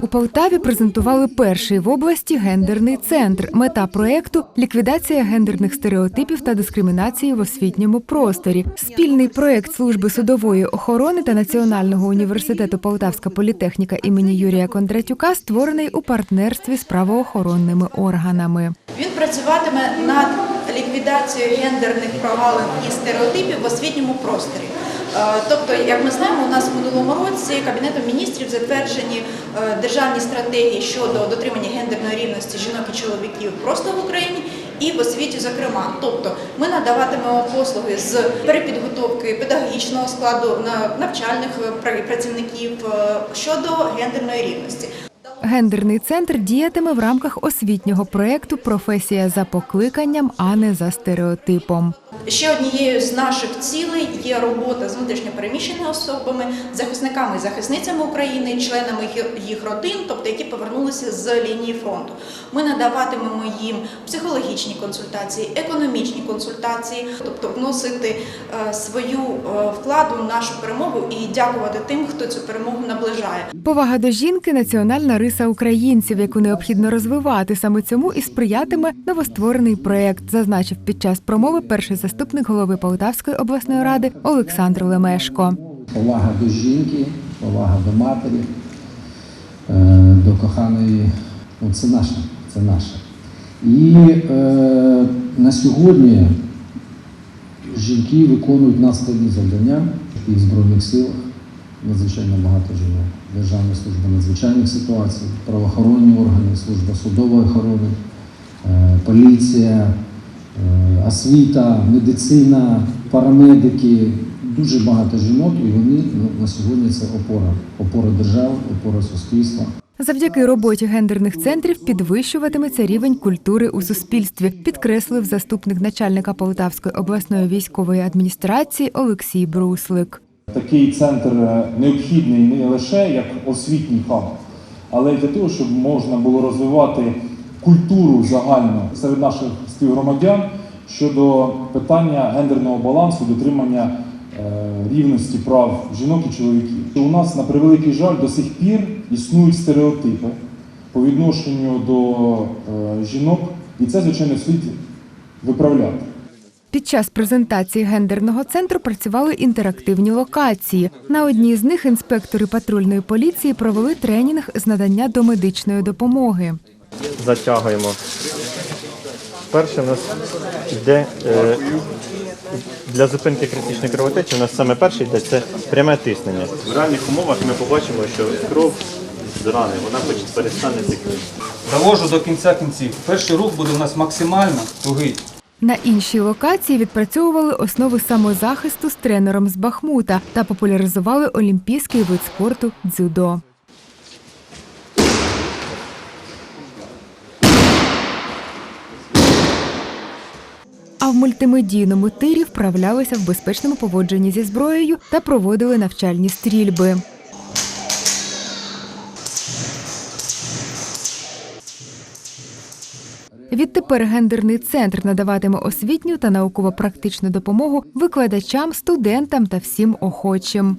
У Полтаві презентували перший в області гендерний центр. Мета проекту ліквідація гендерних стереотипів та дискримінації в освітньому просторі. Спільний проект служби судової охорони та Національного університету Полтавська політехніка імені Юрія Кондратюка створений у партнерстві з правоохоронними органами. Він працюватиме над ліквідацією гендерних прогалин і стереотипів в освітньому просторі. Е, Тобто, як ми знаємо, у нас в минулому році Кабінетом міністрів затверджені е, державні стратегії щодо дотримання гендерної рівності жінок і чоловіків просто в Україні і в освіті, зокрема. Тобто, ми надаватимемо послуги з перепідготовки педагогічного складу на- навчальних е, працівників щодо гендерної рівності. Гендерний центр діятиме в рамках освітнього проекту Професія за покликанням, а не за стереотипом. Ще однією з наших цілей є робота з внутрішньопереміщеними особами, захисниками і захисницями України, членами їх- родин, тобто які повернулися з лінії фронту. Ми надаватимемо їм психологічні консультації, економічні консультації, тобто вносити е, свою е, вкладу в нашу перемогу і дякувати тим, хто цю перемогу наближає. Повага до жінки національна риса українців, яку необхідно розвивати. Саме цьому і сприятиме новостворений проєкт, зазначив під час промови перший заступник голови Полтавської обласної ради Олександр Лемешко. повага до жінки, повага до матері, е, до коханої. Ну, це наше, це наше. І е, на сьогодні жінки виконують надскладні завдання і в Збройних силах. Надзвичайно багато жінок. Державна служба надзвичайних ситуацій, правоохоронні органи, служба судової охорони, е, поліція, освіта, медицина, парамедики. Дуже багато жінок, і вони ну, на сьогодні це опора, опора держави, опора суспільства. Завдяки роботі гендерних центрів підвищуватиметься рівень культури у суспільстві, підкреслив заступник начальника Полтавської обласної військової адміністрації Олексій Бруслик. Такий центр е, необхідний не лише як освітній хаб, але й для того, щоб можна було розвивати культуру загальну серед наших співгромадян щодо питання гендерного балансу, дотримання е, рівності прав жінок і чоловіків. У нас на превеликий жаль до сих пір існують стереотипи по відношенню до е, жінок, і це звичайно слід виправляти. Під час презентації гендерного центру працювали інтерактивні локації. На одній з них інспектори патрульної поліції провели тренінг з надання домедичної допомоги. Затягуємо. Перше у нас йде е, для зупинки критичної кровотечі. У нас саме перше йде це пряме тиснення. В реальних умовах ми побачимо, що кров з рани вона перестане текти. Довожу до кінця кінців. Перший рух буде у нас максимально тугий. На іншій локації відпрацьовували основи самозахисту з тренером з Бахмута та популяризували олімпійський вид спорту дзюдо. А в мультимедійному тирі вправлялися в безпечному поводженні зі зброєю та проводили навчальні стрільби. Відтепер гендерний центр надаватиме освітню та науково-практичну допомогу викладачам, студентам та всім охочим.